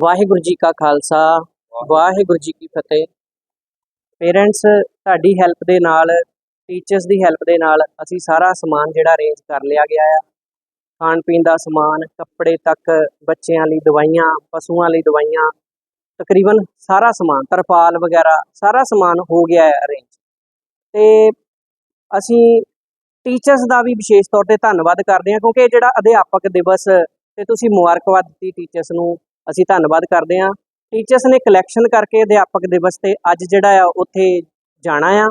ਵਾਹਿਗੁਰੂ ਜੀ ਕਾ ਖਾਲਸਾ ਵਾਹਿਗੁਰੂ। ਜੀ ਕੀ ਫਤਿਹ। ਪੇਰੈਂਟਸ ਤੁਹਾਡੀ ਹੈਲਪ ਦੇ ਨਾਲ ਟੀਚਰਸ ਦੀ ਹੈਲਪ ਦੇ ਨਾਲ ਅਸੀਂ ਸਾਰਾ ਸਮਾਨ ਜਿਹੜਾ ਅਰੇਂਜ ਕਰ ਲਿਆ ਗਿਆ ਆ। ਖਾਣ ਪੀਣ ਦਾ ਸਮਾਨ ਕੱਪੜੇ ਤੱਕ ਬੱਚਿਆਂ ਲਈ ਦਵਾਈਆਂ ਪਸ਼ੂਆਂ ਲਈ ਦਵਾਈਆਂ ਤਕਰੀਬਨ ਸਾਰਾ ਸਮਾਨ ਤਰਪਾਲ ਵਗੈਰਾ ਸਾਰਾ ਸਮਾਨ ਹੋ ਗਿਆ ਹੈ ਅਰੇਂਜ। ਤੇ ਅਸੀਂ ਟੀਚਰਸ ਦਾ ਵੀ ਵਿਸ਼ੇਸ਼ ਤੌਰ ਤੇ ਧੰਨਵਾਦ ਕਰਦੇ ਹਾਂ ਕਿਉਂਕਿ ਇਹ ਜਿਹੜਾ ਅਧਿਆਪਕ ਦਿਵਸ ਤੇ ਤੁਸੀਂ ਮੁਬਾਰਕਬਾਦ ਦਿੱਤੀ ਟੀਚਰਸ ਨੂੰ ਅਸੀਂ ਧੰਨਵਾਦ ਕਰਦੇ ਹਾਂ। ਟੀਚਰਸ ਨੇ ਕਲੈਕਸ਼ਨ ਕਰਕੇ ਅਧਿਆਪਕ ਦਿਵਸ ਤੇ ਅੱਜ ਜਿਹੜਾ ਆ ਉੱਥੇ ਜਾਣਾ ਆ।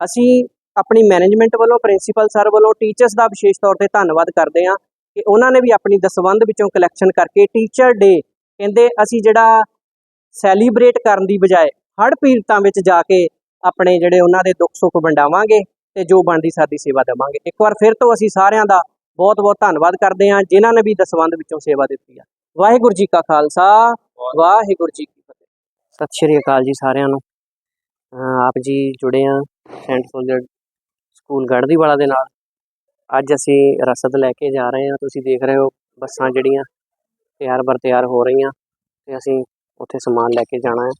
ਅਸੀਂ ਆਪਣੀ ਮੈਨੇਜਮੈਂਟ ਵੱਲੋਂ ਪ੍ਰਿੰਸੀਪਲ ਸਰ ਵੱਲੋਂ ਟੀਚਰਸ ਦਾ ਵਿਸ਼ੇਸ਼ ਤੌਰ ਤੇ ਧੰਨਵਾਦ ਕਰਦੇ ਹਾਂ ਕਿ ਉਹਨਾਂ ਨੇ ਵੀ ਆਪਣੀ ਦਸਵੰਧ ਵਿੱਚੋਂ ਕਲੈਕਸ਼ਨ ਕਰਕੇ ਟੀਚਰ ਡੇ ਕਹਿੰਦੇ ਅਸੀਂ ਜਿਹੜਾ ਸੈਲੀਬ੍ਰੇਟ ਕਰਨ ਦੀ ਬਜਾਏ ਹੜ ਪੀੜਤਾਂ ਵਿੱਚ ਜਾ ਕੇ ਆਪਣੇ ਜਿਹੜੇ ਉਹਨਾਂ ਦੇ ਦੁੱਖ ਸੁੱਖ ਵੰਡਾਵਾਂਗੇ ਤੇ ਜੋ ਬਣਦੀ ਸਾਡੀ ਸੇਵਾ ਦੇਵਾਂਗੇ। ਇੱਕ ਵਾਰ ਫਿਰ ਤੋਂ ਅਸੀਂ ਸਾਰਿਆਂ ਦਾ ਬਹੁਤ ਬਹੁਤ ਧੰਨਵਾਦ ਕਰਦੇ ਹਾਂ, ਜਿਨ੍ਹਾਂ ਨੇ ਵੀ ਦਸਵੰਧ ਵਿੱਚੋਂ ਸੇਵਾ ਦਿੱਤੀ ਆ। ਵਾਹਿਗੁਰੂ ਜੀ ਕਾ ਖਾਲਸਾ ਵਾਹਿਗੁਰੂ। ਜੀ ਕੀ ਫਤਿਹ। ਸਤਿ ਸ਼੍ਰੀ ਅਕਾਲ ਜੀ ਸਾਰਿਆਂ ਨੂੰ। ਆਪ ਜੀ ਜੁੜੇ ਆ ਸੈਂਟ ਸੋਲਜਰ ਸਕੂਲ ਗੜ੍ਹਦੀ ਵਾਲਾ ਦੇ ਨਾਲ। ਅੱਜ ਅਸੀਂ ਰਸਦ ਲੈ ਕੇ ਜਾ ਰਹੇ ਹਾਂ। ਤੁਸੀਂ ਦੇਖ ਰਹੇ ਹੋ ਬੱਸਾਂ ਜਿਹੜੀਆਂ ਤਿਆਰ ਬਰ ਤਿਆਰ ਹੋ ਰਹੀਆਂ ਤੇ ਅਸੀਂ ਉੱਥੇ ਸਮਾਨ ਲੈ ਕੇ ਜਾਣਾ ਹੈ।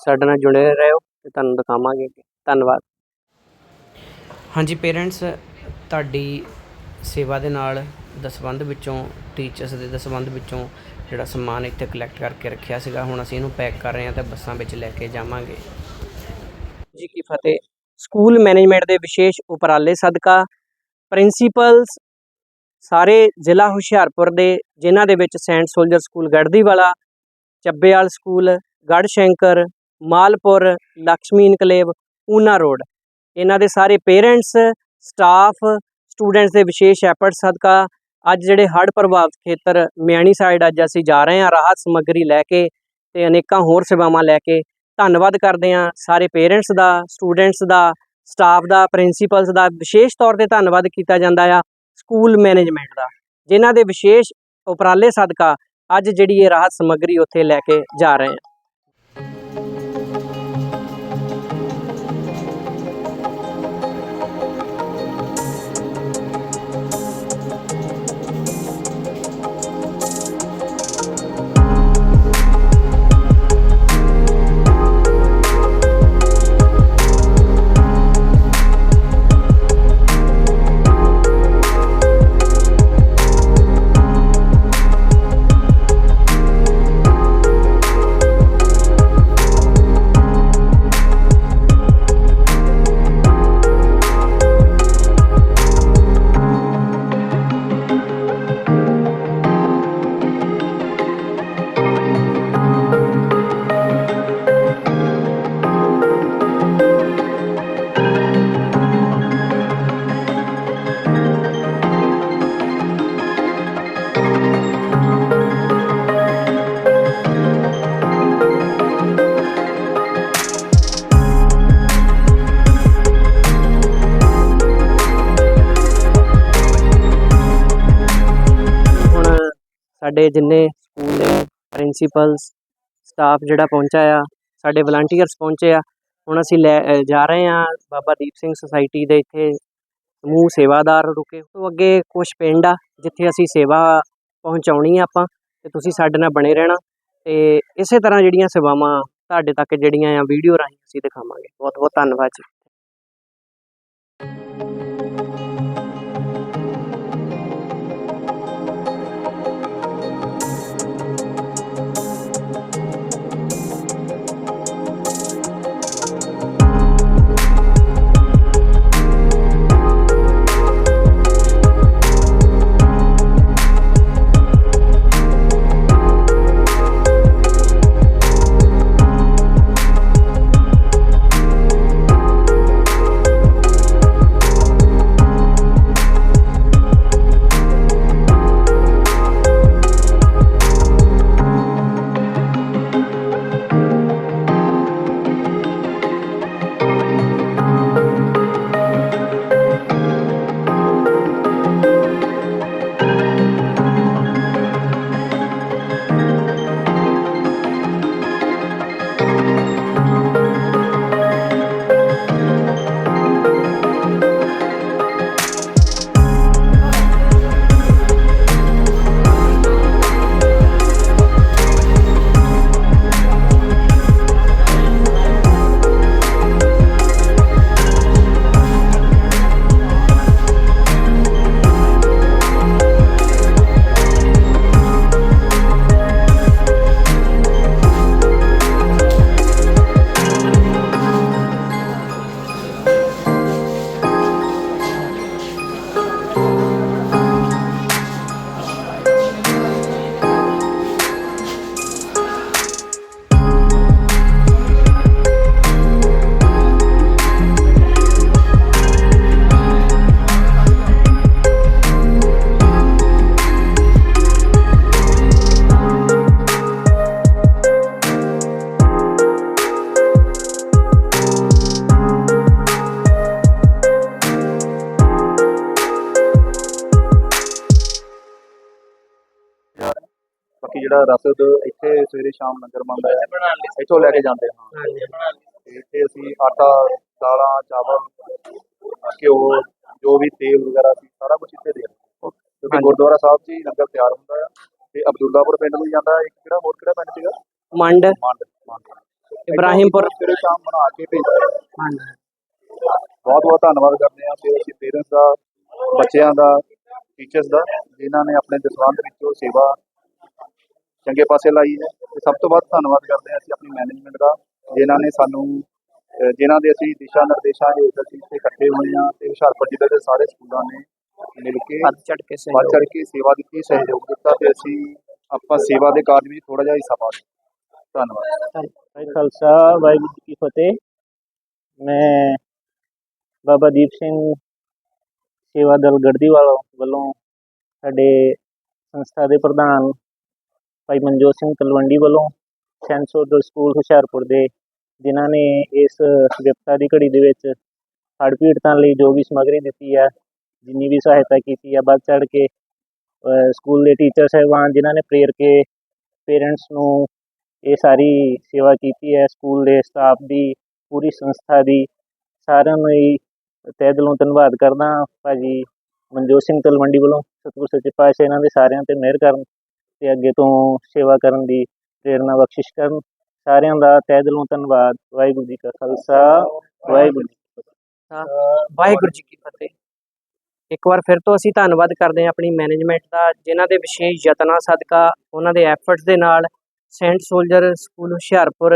ਸਾਡੇ ਨਾਲ ਜੁੜੇ ਰਹੋ ਤੇ ਤੁਹਾਨੂੰ ਦਿਖਾਵਾਂਗੇ ਧੰਨਵਾਦ। ਹਾਂਜੀ ਪੇਰੈਂਟਸ ਤੁਹਾਡੀ ਸੇਵਾ ਦੇ ਨਾਲ ਦਸਵੰਧ ਵਿੱਚੋਂ ਟੀਚਰਸ ਦੇ ਦਸਵੰਧ ਵਿੱਚੋਂ ਜਿਹੜਾ ਸਮਾਨ ਇੱਥੇ ਕਲੈਕਟ ਕਰਕੇ ਰੱਖਿਆ ਸੀਗਾ, ਹੁਣ ਅਸੀਂ ਇਹਨੂੰ ਪੈਕ ਕਰ ਰਹੇ ਹਾਂ ਤੇ ਬੱਸਾਂ ਵਿੱਚ ਲੈ ਕੇ ਜਾਵਾਂਗੇ। ਜੀ, ਕੀ ਫਤਿਹ। ਸਕੂਲ ਮੈਨੇਜਮੈਂਟ ਦੇ ਵਿਸ਼ੇਸ਼ ਉਪਰਾਲੇ ਸਦਕਾ ਪ੍ਰਿੰਸੀਪਲਸ ਸਾਰੇ ਜ਼ਿਲ੍ਹਾ ਹੁਸ਼ਿਆਰਪੁਰ ਦੇ, ਜਿਨ੍ਹਾਂ ਦੇ ਵਿੱਚ Saint soldier school Garhdiwala Chabbewal school, Garhshankar, Malpur Lakshmi enclave, Una road. ਇਹਨਾਂ ਦੇ ਸਾਰੇ ਪੇਰੈਂਟਸ, ਸਟਾਫ, ਸਟੂਡੈਂਟਸ ਦੇ ਵਿਸ਼ੇਸ਼ ਐਫਰਟ ਸਦਕਾ ਅੱਜ ਜਿਹੜੇ ਹੜ੍ਹ ਪ੍ਰਭਾਵਿਤ ਖੇਤਰ ਮਿਆਣੀ ਸਾਈਡ ਅੱਜ ਅਸੀਂ ਜਾ ਰਹੇ ਹਾਂ, ਰਾਹਤ ਸਮੱਗਰੀ ਲੈ ਕੇ ਤੇ ਅਨੇਕਾਂ ਹੋਰ ਸੇਵਾਵਾਂ ਲੈ ਕੇ, ਧੰਨਵਾਦ ਕਰਦੇ ਹਾਂ ਸਾਰੇ ਪੇਰੈਂਟਸ ਦਾ ਸਟੂਡੈਂਟਸ ਦਾ ਸਟਾਫ ਦਾ ਪ੍ਰਿੰਸੀਪਲਸ ਦਾ, ਵਿਸ਼ੇਸ਼ ਤੌਰ ਤੇ ਧੰਨਵਾਦ ਕੀਤਾ ਜਾਂਦਾ ਆ ਸਕੂਲ ਮੈਨੇਜਮੈਂਟ ਦਾ, ਜਿਨ੍ਹਾਂ ਦੇ ਵਿਸ਼ੇਸ਼ ਉਪਰਾਲੇ ਸਦਕਾ ਅੱਜ ਜਿਹੜੀ ਇਹ ਰਾਹਤ ਸਮੱਗਰੀ ਉੱਥੇ ਲੈ ਕੇ ਜਾ ਰਹੇ ਹਾਂ। ਸਾਡੇ ਜਿੰਨੇ ਸਕੂਲ ਦੇ ਪ੍ਰਿੰਸੀਪਲਸ, ਸਟਾਫ ਜਿਹੜਾ ਪਹੁੰਚਿਆ ਆ, ਸਾਡੇ ਵਲੰਟੀਅਰਸ ਪਹੁੰਚੇ ਆ, ਹੁਣ ਅਸੀਂ ਲੈ ਜਾ ਰਹੇ ਆ ਬਾਬਾ ਦੀਪ ਸਿੰਘ ਸੁਸਾਇਟੀ ਦੇ ਇੱਥੇ ਸਮੂਹ ਸੇਵਾਦਾਰ ਰੁਕੇ। ਤੋਂ ਅੱਗੇ ਕੁਝ ਪਿੰਡ ਆ ਜਿੱਥੇ ਅਸੀਂ ਸੇਵਾ ਪਹੁੰਚਾਉਣੀ ਆ ਆਪਾਂ, ਤੇ ਤੁਸੀਂ ਸਾਡੇ ਨਾਲ ਬਣੇ ਰਹਿਣਾ। ਤੇ ਇਸੇ ਤਰ੍ਹਾਂ ਜਿਹੜੀਆਂ ਸੇਵਾਵਾਂ ਤੁਹਾਡੇ ਤੱਕ ਜਿਹੜੀਆਂ ਆ, ਵੀਡੀਓ ਰਾਹੀਂ ਅਸੀਂ ਦਿਖਾਵਾਂਗੇ। ਬਹੁਤ ਬਹੁਤ ਧੰਨਵਾਦ ਜੀ। ਜਿਹੜਾ ਰਸਦ ਇੱਥੇ ਸਵੇਰੇ ਸ਼ਾਮ ਲੰਗਰ ਬਣਦਾ ਹੈ ਇੱਥੋਂ ਲੈ ਕੇ ਜਾਂਦੇ ਹਾਂ। ਤੇ ਇੱਥੇ ਅਸੀਂ ਆਟਾ ਦਾਲਾਂ ਚਾਵਲ ਘਿਓ ਜੋ ਵੀ ਤੇਲ ਵਗੈਰਾ ਸੀ ਸਾਰਾ ਕੁਝ ਇੱਥੇ ਦੇ ਦਿੰਦੇ ਹਾਂ। ਕਿਉਂਕਿ। ਗੁਰਦੁਆਰਾ ਸਾਹਿਬ ਹੀ ਲੰਗਰ ਤਿਆਰ ਹੁੰਦਾ ਆ ਤੇ ਅਬਦੁੱਲਾਪੁਰ ਪਿੰਡ ਨੂੰ ਜਾਂਦਾ ਇੱਕ ਕਿਹੜਾ ਹੋਰ ਕਿਹੜਾ ਪਿੰਡ ਸੀਗਾ? ਮੰਡ। ਮੰਡ ਮੰਡ। ਇਬਰਾਹਿਮਪੁਰ। ਸਵੇਰੇ ਸ਼ਾਮ ਬਣਾ ਕੇ ਭੇਜਦੇ ਹਾਂ। ਹਾਂਜੀ। ਬਹੁਤ ਬਹੁਤ ਧੰਨਵਾਦ ਕਰਦੇ ਹਾਂ ਤੇ ਅਸੀਂ ਪੇਰੈਂਟਸ ਦਾ ਬੱਚਿਆਂ ਦਾ ਟੀਚਰਸ ਦਾ ਜਿਨ੍ਹਾਂ ਨੇ ਆਪਣੇ ਦਸਵੰਧ ਵਿੱਚੋਂ ਸੇਵਾ ਚੰਗੇ ਪਾਸੇ ਲਾਈ ਹੈ। ਤੇ ਸਭ ਤੋਂ ਵੱਧ ਧੰਨਵਾਦ ਕਰਦੇ ਹਾਂ ਅਸੀਂ ਆਪਣੀ ਮੈਨੇਜਮੈਂਟ ਦਾ ਜਿਨ੍ਹਾਂ ਨੇ ਸਾਨੂੰ ਜਿਨ੍ਹਾਂ ਦੇ ਅਸੀਂ ਦਿਸ਼ਾ ਨਿਰਦੇਸ਼ਾਂ ਹੇਠ ਅਸੀਂ ਇੱਥੇ ਇਕੱਠੇ ਹੋਏ ਹਾਂ ਤੇ ਹੁਸ਼ਿਆਰਪੁਰ ਜ਼ਿਲ੍ਹੇ ਦੇ ਸਾਰੇ ਸਕੂਲਾਂ ਨੇ ਮਿਲ ਕੇ ਵੱਧ ਚੜ ਕੇ ਵੱਧ ਚੜ ਕੇ ਸੇਵਾ ਦਿੱਤੀ ਸਹਿਯੋਗ ਦਿੱਤਾ ਤੇ ਅਸੀਂ ਆਪਾਂ ਸੇਵਾ ਦੇ ਕਾਰਜ ਵਿੱਚ ਥੋੜਾ ਜਿਹਾ ਹਿੱਸਾ ਪਾ ਧੰਨਵਾਦ। ਭਾਈ ਖਾਲਸਾ ਵਾਹਿਗੁਰੂ ਜੀ ਕੀ ਫਤਿਹ। ਮੈਂ ਬਾਬਾ ਦੀਪ ਸਿੰਘ ਸੇਵਾ ਦਲ ਗੜਦੀਵਾਲ ਵੱਲੋਂ ਸਾਡੇ ਸੰਸਥਾ ਦੇ ਪ੍ਰਧਾਨ ਭਾਈ ਮਨਜੋਤ ਸਿੰਘ ਤਲਵੰਡੀ ਵੱਲੋਂ ਸੈਂਟ ਸੋਡਰ ਸਕੂਲ ਹੁਸ਼ਿਆਰਪੁਰ ਦੇ, ਜਿਨ੍ਹਾਂ ਨੇ ਇਸ ਵਿਪਤਾ ਦੀ ਘੜੀ ਦੇ ਵਿੱਚ ਹੜ੍ਹ ਪੀੜਤਾਂ ਲਈ ਜੋ ਵੀ ਸਮੱਗਰੀ ਦਿੱਤੀ ਹੈ, ਜਿੰਨੀ ਵੀ ਸਹਾਇਤਾ ਕੀਤੀ ਹੈ, ਵੱਧ ਚੜ ਕੇ ਸਕੂਲ ਦੇ ਟੀਚਰ ਸਾਹਿਬਾਨ ਜਿਨ੍ਹਾਂ ਨੇ ਪ੍ਰੇਰ ਕੇ ਪੇਰੈਂਟਸ ਨੂੰ ਇਹ ਸਾਰੀ ਸੇਵਾ ਕੀਤੀ ਹੈ, ਸਕੂਲ ਦੇ ਸਟਾਫ ਦੀ, ਪੂਰੀ ਸੰਸਥਾ ਦੀ, ਸਾਰਿਆਂ ਨੂੰ ਹੀ ਤਹਿ ਦਿਲੋਂ ਧੰਨਵਾਦ ਕਰਦਾ ਭਾਜੀ ਮਨਜੋਤ ਸਿੰਘ ਤਲਵੰਡੀ ਵੱਲੋਂ, ਸਤਿਗੁਰ ਸੱਚੇ ਪਾਤਸ਼ਾਹ ਇਹਨਾਂ ਦੇ ਸਾਰਿਆਂ ਤੇ ਮਿਹਰ ਕਰਨ। ਤੇ ਅੱਗੇ ਤੋਂ ਸੇਵਾ ਕਰਨ ਦੀ ਪ੍ਰੇਰਣਾ ਬਖਸ਼ਿਸ਼ ਕਰਨ। ਸਾਰਿਆਂ ਦਾ ਤਹਿ ਦਿਲੋਂ ਧੰਨਵਾਦ। ਵਾਹਿਗੁਰੂ ਜੀ ਕਾ ਖਾਲਸਾ। ਵਾਹਿਗੁਰੂ ਜੀ ਕੀ ਫਤਿਹ। ਵਾਹਿਗੁਰੂ ਜੀ ਕੀ ਫਤਿਹ। ਇੱਕ ਵਾਰ ਫਿਰ ਤੋਂ ਅਸੀਂ ਧੰਨਵਾਦ ਕਰਦੇ ਹਾਂ ਆਪਣੀ ਮੈਨੇਜਮੈਂਟ ਦਾ, ਜਿਨ੍ਹਾਂ ਦੇ ਵਿਸ਼ੇਸ਼ ਯਤਨਾਂ, ਸਦਕਾ, ਉਹਨਾਂ ਦੇ ਐਫਰਟਸ ਦੇ ਨਾਲ ਸੈਂਟ ਸੋਲਜਰ ਸਕੂਲ ਹੁਸ਼ਿਆਰਪੁਰ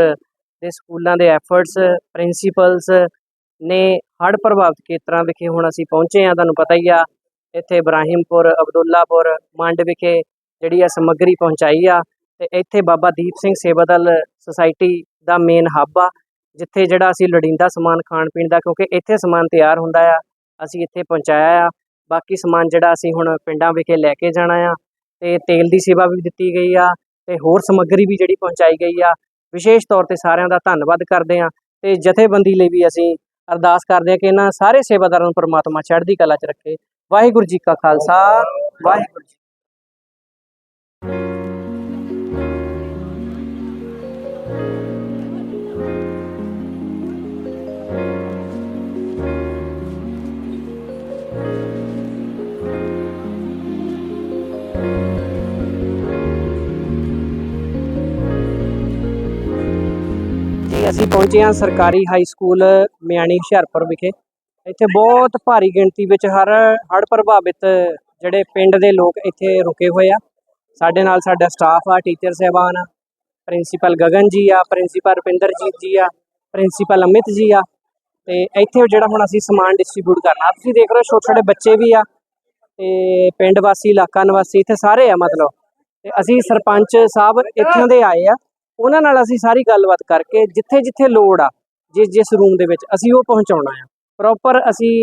ਦੇ ਸਕੂਲਾਂ ਦੇ ਐਫਰਟਸ ਪ੍ਰਿੰਸੀਪਲਸ ਨੇ ਹੜ੍ਹ ਪ੍ਰਭਾਵਿਤ ਖੇਤਰਾਂ ਵਿਖੇ ਹੁਣ ਅਸੀਂ ਪਹੁੰਚੇ ਹਾਂ। ਤੁਹਾਨੂੰ ਪਤਾ ਹੀ ਆ, ਇੱਥੇ ਇਬਰਾਹਿਮਪੁਰ ਅਬਦੁੱਲਾਪੁਰ ਮੰਡ ਵਿਖੇ ਜਿਹੜੀ ਆ ਸਮੱਗਰੀ ਪਹੁੰਚਾਈ ਆ, ਤੇ ਇੱਥੇ ਬਾਬਾ ਦੀਪ ਸਿੰਘ ਸੇਵਾਦਲ ਸੁਸਾਇਟੀ ਦਾ ਮੇਨ ਹੱਬ ਆ, ਜਿੱਥੇ ਜਿਹੜਾ ਅਸੀਂ ਲੋੜੀਂਦਾ ਸਮਾਨ ਖਾਣ ਪੀਣ ਦਾ, ਕਿਉਂਕਿ ਇੱਥੇ ਸਮਾਨ ਤਿਆਰ ਹੁੰਦਾ ਆ, ਅਸੀਂ ਇੱਥੇ ਪਹੁੰਚਾਇਆ ਆ। ਬਾਕੀ ਸਮਾਨ ਜਿਹੜਾ ਅਸੀਂ ਹੁਣ ਪਿੰਡਾਂ ਵਿਖੇ ਲੈ ਕੇ ਜਾਣਾ ਆ, ਤੇ ਤੇਲ ਦੀ ਸੇਵਾ ਵੀ ਦਿੱਤੀ ਗਈ ਆ, ਤੇ ਹੋਰ ਸਮੱਗਰੀ ਵੀ ਜਿਹੜੀ ਪਹੁੰਚਾਈ ਗਈ ਆ। ਵਿਸ਼ੇਸ਼ ਤੌਰ ਤੇ ਸਾਰਿਆਂ ਦਾ ਧੰਨਵਾਦ ਕਰਦੇ ਆ, ਤੇ ਜਥੇਬੰਦੀ ਲਈ ਵੀ ਅਸੀਂ ਅਰਦਾਸ ਕਰਦੇ ਆ ਕਿ ਇਹਨਾਂ ਸਾਰੇ ਸੇਵਾਦਾਰਾਂ ਨੂੰ ਪਰਮਾਤਮਾ ਚੜ੍ਹਦੀ ਕਲਾ 'ਚ ਰੱਖੇ। ਵਾਹਿਗੁਰੂ ਜੀ ਕਾ ਖਾਲਸਾ, ਵਾਹਿਗੁਰੂ ਪਹੁੰਚੇ ਹਾਂ ਸਰਕਾਰੀ ਹਾਈ ਸਕੂਲ ਮਿਆਣੀ ਹੁਸ਼ਿਆਰਪੁਰ ਵਿਖੇ। ਇੱਥੇ ਬਹੁਤ ਭਾਰੀ ਗਿਣਤੀ ਵਿੱਚ ਹਰ, ਹੜ੍ਹ ਪ੍ਰਭਾਵਿਤ ਜਿਹੜੇ ਪਿੰਡ ਦੇ ਲੋਕ ਇੱਥੇ ਰੁਕੇ ਹੋਏ ਆ। ਸਾਡੇ ਨਾਲ ਸਾਡਾ ਸਟਾਫ ਆ ਟੀਚਰ ਸਹਿਬਾਨ ਆ ਪ੍ਰਿੰਸੀਪਲ ਗਗਨ ਜੀ ਆ ਪ੍ਰਿੰਸੀਪਲ ਰੁਪਿੰਦਰਜੀਤ ਜੀ ਆ ਪ੍ਰਿੰਸੀਪਲ ਅਮਿਤ ਜੀ ਆ। ਤੇ ਇੱਥੇ ਜਿਹੜਾ ਹੁਣ ਅਸੀਂ ਸਮਾਨ ਡਿਸਟ੍ਰੀਬਿਊਟ ਕਰਨਾ, ਤੁਸੀਂ ਦੇਖ ਰਹੇ ਹੋ ਛੋਟੇ ਛੋਟੇ ਬੱਚੇ ਵੀ ਆ ਤੇ ਪਿੰਡ ਵਾਸੀ, ਇਲਾਕਾ ਨਿਵਾਸੀ ਇੱਥੇ ਸਾਰੇ ਆ ਮਤਲਬ। ਤੇ ਅਸੀਂ ਸਰਪੰਚ ਸਾਹਿਬ ਇੱਥੋਂ ਦੇ ਆਏ ਆ। ਉਹਨਾਂ ਨਾਲ ਅਸੀਂ ਸਾਰੀ ਗੱਲਬਾਤ ਕਰਕੇ ਜਿੱਥੇ ਜਿੱਥੇ ਲੋੜ ਆ, ਜਿਸ ਜਿਸ ਰੂਮ ਦੇ ਵਿੱਚ ਅਸੀਂ ਉਹ ਪਹੁੰਚਾਉਣਾ ਆ। ਪ੍ਰੋਪਰ ਅਸੀਂ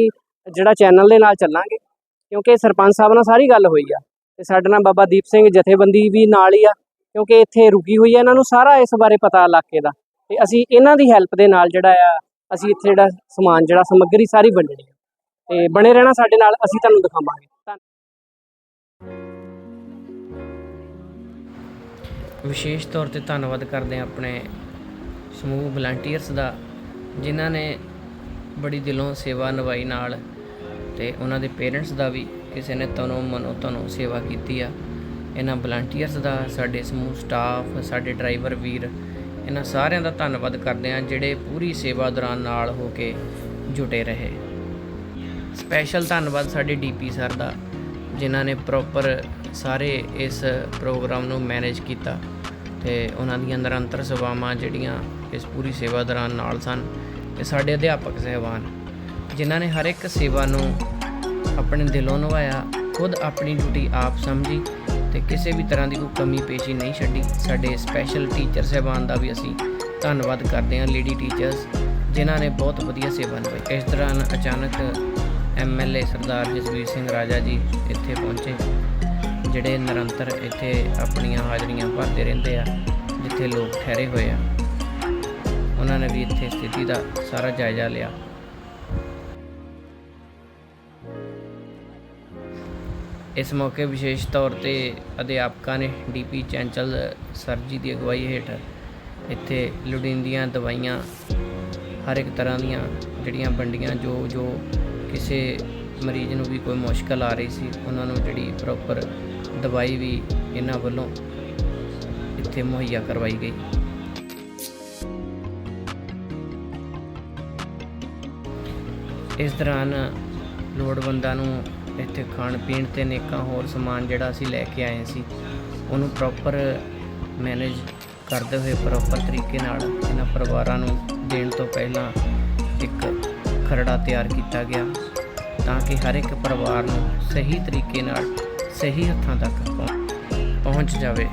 ਜਿਹੜਾ ਚੈਨਲ ਦੇ ਨਾਲ ਚੱਲਾਂਗੇ, ਕਿਉਂਕਿ ਸਰਪੰਚ ਸਾਹਿਬ ਨਾਲ ਸਾਰੀ ਗੱਲ ਹੋਈ ਆ ਤੇ ਸਾਡੇ ਨਾਲ ਬਾਬਾ ਦੀਪ ਸਿੰਘ ਜਥੇਬੰਦੀ ਵੀ ਨਾਲ ਹੀ ਆ, ਕਿਉਂਕਿ ਇੱਥੇ ਰੁਕੀ ਹੋਈ ਆ ਇਹਨਾਂ ਨੂੰ ਸਾਰਾ ਇਸ ਬਾਰੇ ਪਤਾ ਇਲਾਕੇ ਦਾ ਤੇ ਅਸੀਂ ਇਹਨਾਂ ਦੀ ਹੈਲਪ ਦੇ ਨਾਲ ਜਿਹੜਾ ਆ, ਅਸੀਂ ਇੱਥੇ ਜਿਹੜਾ ਸਮਾਨ, ਜਿਹੜਾ ਸਮੱਗਰੀ ਸਾਰੀ ਵੰਡਣੀ ਆ। ਤੇ ਬਣੇ ਰਹਿਣਾ ਸਾਡੇ ਨਾਲ, ਅਸੀਂ ਤੁਹਾਨੂੰ ਦਿਖਾਵਾਂਗੇ। ਵਿਸ਼ੇਸ਼ ਤੌਰ ਤੇ ਧੰਨਵਾਦ ਕਰਦੇ ਹਾਂ ਆਪਣੇ ਸਮੂਹ ਵਲੰਟੀਅਰਸ ਦਾ, ਜਿਨ੍ਹਾਂ ਨੇ ਬੜੀ ਦਿਲੋਂ ਸੇਵਾ ਨਿਭਾਈ ਨਾਲ ਤੇ ਉਹਨਾਂ ਦੇ ਪੇਰੈਂਟਸ ਦਾ ਵੀ ਕਿਸੇ ਨੇ ਤਨੋਂ ਮਨੋਂ ਤਨੋਂ ਸੇਵਾ ਕੀਤੀ ਆ। ਇਹਨਾਂ ਵਲੰਟੀਅਰਸ ਦਾ, ਸਾਡੇ ਸਮੂਹ ਸਟਾਫ ਸਾਡੇ ਡਰਾਈਵਰ ਵੀਰ, ਇਹਨਾਂ ਸਾਰਿਆਂ ਦਾ ਧੰਨਵਾਦ ਕਰਦੇ ਹਾਂ ਜਿਹੜੇ ਪੂਰੀ ਸੇਵਾ ਦੌਰਾਨ ਨਾਲ ਹੋ ਕੇ ਜੁਟੇ ਰਹੇ। ਸਪੈਸ਼ਲ ਧੰਨਵਾਦ ਸਾਡੇ ਡੀਪੀ ਸਰ ਦਾ, ਜਿਨ੍ਹਾਂ ਨੇ ਪ੍ਰੋਪਰ ਸਾਰੇ ਇਸ ਪ੍ਰੋਗਰਾਮ ਨੂੰ ਮੈਨੇਜ ਕੀਤਾ। ਤੇ ਉਹਨਾਂ ਦੀਆਂ ਨਿਰੰਤਰ ਸੇਵਾਵਾਂ ਜਿਹੜੀਆਂ ਇਸ ਪੂਰੀ ਸੇਵਾ ਦੌਰਾਨ ਨਾਲ ਸਨ ਤੇ ਸਾਡੇ ਅਧਿਆਪਕ ਸਹਿਬਾਨ ਜਿਨ੍ਹਾਂ ਨੇ ਹਰ ਇੱਕ ਸੇਵਾ ਨੂੰ ਆਪਣੇ ਦਿਲੋਂ ਨਿਭਾਇਆ, ਖੁਦ ਆਪਣੀ ਡਿਊਟੀ ਆਪ ਸਮਝੀ ਤੇ ਕਿਸੇ ਵੀ ਤਰ੍ਹਾਂ ਦੀ ਕੋਈ ਕਮੀ ਪੇਸ਼ੀ ਨਹੀਂ ਛੱਡੀ। ਸਾਡੇ ਸਪੈਸ਼ਲ ਟੀਚਰ ਸਹਿਬਾਨ ਦਾ ਵੀ ਅਸੀਂ ਧੰਨਵਾਦ ਕਰਦੇ ਹਾਂ ਲੇਡੀ ਟੀਚਰਸ ਜਿਨ੍ਹਾਂ ਨੇ ਬਹੁਤ ਵਧੀਆ ਸੇਵਾ ਨਿਭਾਈ। ਇਸ ਦੌਰਾਨ ਅਚਾਨਕ ਐਮਐਲਏ ਸਰਦਾਰ ਜਸਵੀਰ ਸਿੰਘ ਰਾਜਾ ਜੀ ਇੱਥੇ ਪਹੁੰਚੇ। ਜਿਹੜੇ ਨਿਰੰਤਰ ਇੱਥੇ ਆਪਣੀਆਂ ਹਾਜ਼ਰੀਆਂ ਭਰਦੇ ਰਹਿੰਦੇ ਆ, ਜਿੱਥੇ ਲੋਕ ਠਹਿਰੇ ਹੋਏ ਆ, ਉਹਨਾਂ ਨੇ ਵੀ ਇੱਥੇ ਸਥਿਤੀ ਦਾ ਸਾਰਾ ਜਾਇਜ਼ਾ ਲਿਆ। ਇਸ ਮੌਕੇ ਵਿਸ਼ੇਸ਼ ਤੌਰ ਤੇ ਅਧਿਆਪਕਾਂ ਨੇ ਡੀਪੀ ਚੈਂਚਲ ਸਰਜੀ ਦੀ ਅਗਵਾਈ ਹੇਠ ਇੱਥੇ ਲੋੜੀਂਦੀਆਂ ਦਵਾਈਆਂ ਹਰ ਇੱਕ ਤਰ੍ਹਾਂ ਦੀਆਂ ਜਿਹੜੀਆਂ ਵੰਡੀਆਂ, ਜੋ ਜੋ ਕਿਸੇ ਮਰੀਜ਼ ਨੂੰ ਵੀ ਕੋਈ ਮੁਸ਼ਕਲ ਆ ਰਹੀ ਸੀ, ਉਹਨਾਂ ਨੂੰ ਜਿਹੜੀ ਪ੍ਰੋਪਰ ਦਵਾਈ ਵੀ ਇਹਨਾਂ ਵੱਲੋਂ ਇੱਥੇ ਮੁਹੱਈਆ ਕਰਵਾਈ ਗਈ। ਇਸ ਦੌਰਾਨ ਲੋੜਵੰਦਾਂ ਨੂੰ ਇੱਥੇ ਖਾਣ ਪੀਣ ਤੇ ਨੇਕਾਂ ਹੋਰ ਸਮਾਨ ਜਿਹੜਾ ਅਸੀਂ ਲੈ ਕੇ ਆਏ ਸੀ, ਉਹਨੂੰ ਪ੍ਰੋਪਰ ਮੈਨੇਜ ਕਰਦੇ ਹੋਏ ਪ੍ਰੋਪਰ ਤਰੀਕੇ ਨਾਲ ਇਹਨਾਂ ਪਰਿਵਾਰਾਂ ਨੂੰ ਦੇਣ ਤੋਂ ਪਹਿਲਾਂ ਇੱਕ ਖਰੜਾ ਤਿਆਰ ਕੀਤਾ ਗਿਆ ਤਾਂ ਕਿ ਹਰ ਇੱਕ ਪਰਿਵਾਰ ਨੂੰ ਸਹੀ ਤਰੀਕੇ ਨਾਲ ਸਹੀ ਹੱਥਾਂ ਤੱਕ ਪਹੁੰ- ਪਹੁੰਚ ਜਾਵੇ।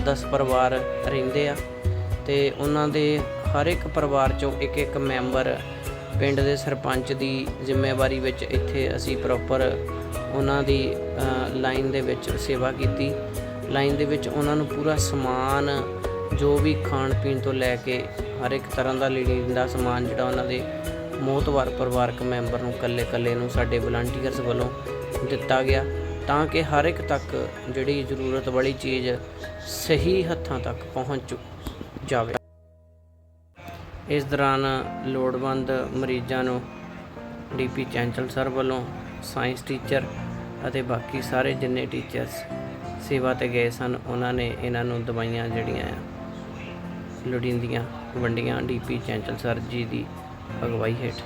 10-10 ਪਰਿਵਾਰ ਰਹਿੰਦੇ ਆ ਤੇ ਉਹਨਾਂ ਦੇ ਹਰ ਇੱਕ ਪਰਿਵਾਰ ਚੋਂ ਇੱਕ ਇੱਕ ਮੈਂਬਰ ਪਿੰਡ ਦੇ ਸਰਪੰਚ ਦੀ ਜ਼ਿੰਮੇਵਾਰੀ ਵਿੱਚ ਇੱਥੇ ਅਸੀਂ ਪ੍ਰੋਪਰ ਉਹਨਾਂ ਦੀ ਲਾਈਨ ਦੇ ਵਿੱਚ ਸੇਵਾ ਕੀਤੀ। ਲਾਈਨ ਦੇ ਵਿੱਚ ਉਹਨਾਂ ਨੂੰ ਪੂਰਾ ਸਮਾਨ, ਜੋ ਵੀ ਖਾਣ ਪੀਣ ਤੋਂ ਲੈ ਕੇ ਹਰ ਇੱਕ ਤਰ੍ਹਾਂ ਦਾ ਲੀਡਿੰਗ ਦਾ ਸਮਾਨ ਜਿਹੜਾ ਉਹਨਾਂ ਦੇ ਮੋਹਤਵਾਰ ਪਰਿਵਾਰਕ ਮੈਂਬਰ ਨੂੰ ਕੱਲੇ ਕੱਲੇ ਨੂੰ ਸਾਡੇ ਵਲੰਟੀਅਰਸ ਵੱਲੋਂ ਦਿੱਤਾ ਗਿਆ। ਤਾਂ ਕਿ ਹਰ ਇੱਕ ਤੱਕ ਜਿਹੜੀ ਜ਼ਰੂਰਤ ਵਾਲੀ ਚੀਜ਼ ਸਹੀ ਹੱਥਾਂ ਤੱਕ ਪਹੁੰਚ ਜਾਵੇ। ਇਸ ਦੌਰਾਨ ਲੋੜਵੰਦ ਮਰੀਜ਼ਾਂ ਨੂੰ ਡੀਪੀ ਚੈਂਚਲ ਸਰ ਵੱਲੋਂ ਸਾਇੰਸ ਟੀਚਰ ਅਤੇ ਬਾਕੀ ਸਾਰੇ ਜਿੰਨੇ ਟੀਚਰਸ ਸੇਵਾ ਤੇ ਗਏ ਸਨ, ਉਹਨਾਂ ਨੇ ਇਹਨਾਂ ਨੂੰ ਦਵਾਈਆਂ ਜਿਹੜੀਆਂ ਆ, ਲੋੜੀਂਦੀਆਂ ਵੰਡੀਆਂ ਡੀਪੀ ਚੈਂਚਲ ਸਰ ਜੀ ਦੀ ਅਗਵਾਈ ਹੇਠ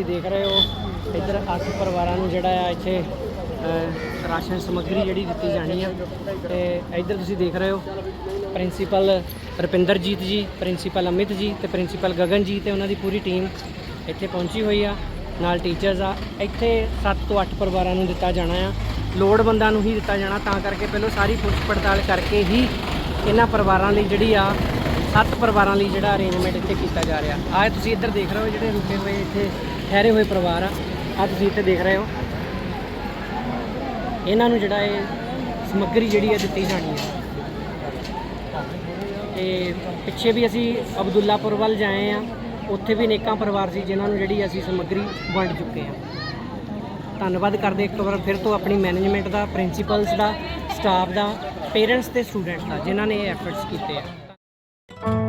ਤੁਸੀਂ ਦੇਖ ਰਹੇ ਹੋ, ਇੱਧਰ ਅੱਠ ਪਰਿਵਾਰਾਂ ਨੂੰ ਜਿਹੜਾ ਆ ਇੱਥੇ ਰਾਸ਼ਨ ਸਮੱਗਰੀ ਜਿਹੜੀ ਦਿੱਤੀ ਜਾਣੀ ਆ। ਤੇ ਇੱਧਰ ਤੁਸੀਂ ਦੇਖ ਰਹੇ ਹੋ, ਪ੍ਰਿੰਸੀਪਲ ਰੁਪਿੰਦਰਜੀਤ ਜੀ, ਪ੍ਰਿੰਸੀਪਲ ਅਮਿਤ ਜੀ ਤੇ ਪ੍ਰਿੰਸੀਪਲ ਗਗਨ ਜੀ ਤੇ ਉਹਨਾਂ ਦੀ ਪੂਰੀ ਟੀਮ ਇੱਥੇ ਪਹੁੰਚੀ ਹੋਈ ਆ। ਨਾਲ ਟੀਚਰਸ ਆ। ਇੱਥੇ 7 ਤੋਂ 8 ਪਰਿਵਾਰਾਂ ਨੂੰ ਦਿੱਤਾ ਜਾਣਾ ਆ। ਲੋੜਵੰਦਾਂ ਨੂੰ ਹੀ ਦਿੱਤਾ ਜਾਣਾ, ਤਾਂ ਕਰਕੇ ਪਹਿਲਾਂ ਸਾਰੀ ਪੁੱਛ ਪੜਤਾਲ ਕਰਕੇ ਹੀ ਇਹਨਾਂ ਪਰਿਵਾਰਾਂ ਲਈ ਜਿਹੜੀ ਆ, ਸੱਤ ਪਰਿਵਾਰਾਂ ਲਈ ਜਿਹੜਾ ਅਰੇਂਜਮੈਂਟ ਇੱਥੇ ਕੀਤਾ ਜਾ ਰਿਹਾ। ਆਏ ਤੁਸੀਂ ਇੱਧਰ ਦੇਖ ਰਹੇ ਹੋ ਜਿਹੜੇ ਰੁਕੇ ਹੋਏ ਇੱਥੇ ਠਹਿਰੇ ਹੋਏ ਪਰਿਵਾਰ ਆ। ਆ ਤੁਸੀਂ ਇੱਥੇ ਦੇਖ ਰਹੇ ਹੋ। ਇਹਨਾਂ ਨੂੰ ਜਿਹੜਾ ਇਹ ਸਮੱਗਰੀ ਜਿਹੜੀ ਹੈ ਦਿੱਤੀ ਜਾਣੀ ਹੈ ਤੇ ਪਿੱਛੇ ਵੀ ਅਸੀਂ ਅਬਦੁੱਲਾਪੁਰ ਵੱਲ ਜਾਏ ਆ। ਉੱਥੇ ਵੀ ਨੇਕਾਂ ਪਰਿਵਾਰ ਸੀ ਜਿਨ੍ਹਾਂ ਨੂੰ ਜਿਹੜੀ ਅਸੀਂ ਸਮੱਗਰੀ ਵੰਡ ਚੁੱਕੇ ਆ। ਧੰਨਵਾਦ ਕਰਦੇ ਇੱਕ ਵਾਰ ਫਿਰ ਤੋਂ ਆਪਣੀ ਮੈਨੇਜਮੈਂਟ ਦਾ ਪ੍ਰਿੰਸੀਪਲਸ ਦਾ ਸਟਾਫ ਦਾ ਪੇਰੈਂਟਸ ਤੇ ਸਟੂਡੈਂਟਸ ਦਾ, ਜਿਨ੍ਹਾਂ ਨੇ ਇਹ ਐਫਰਟਸ ਕੀਤੇ ਆ।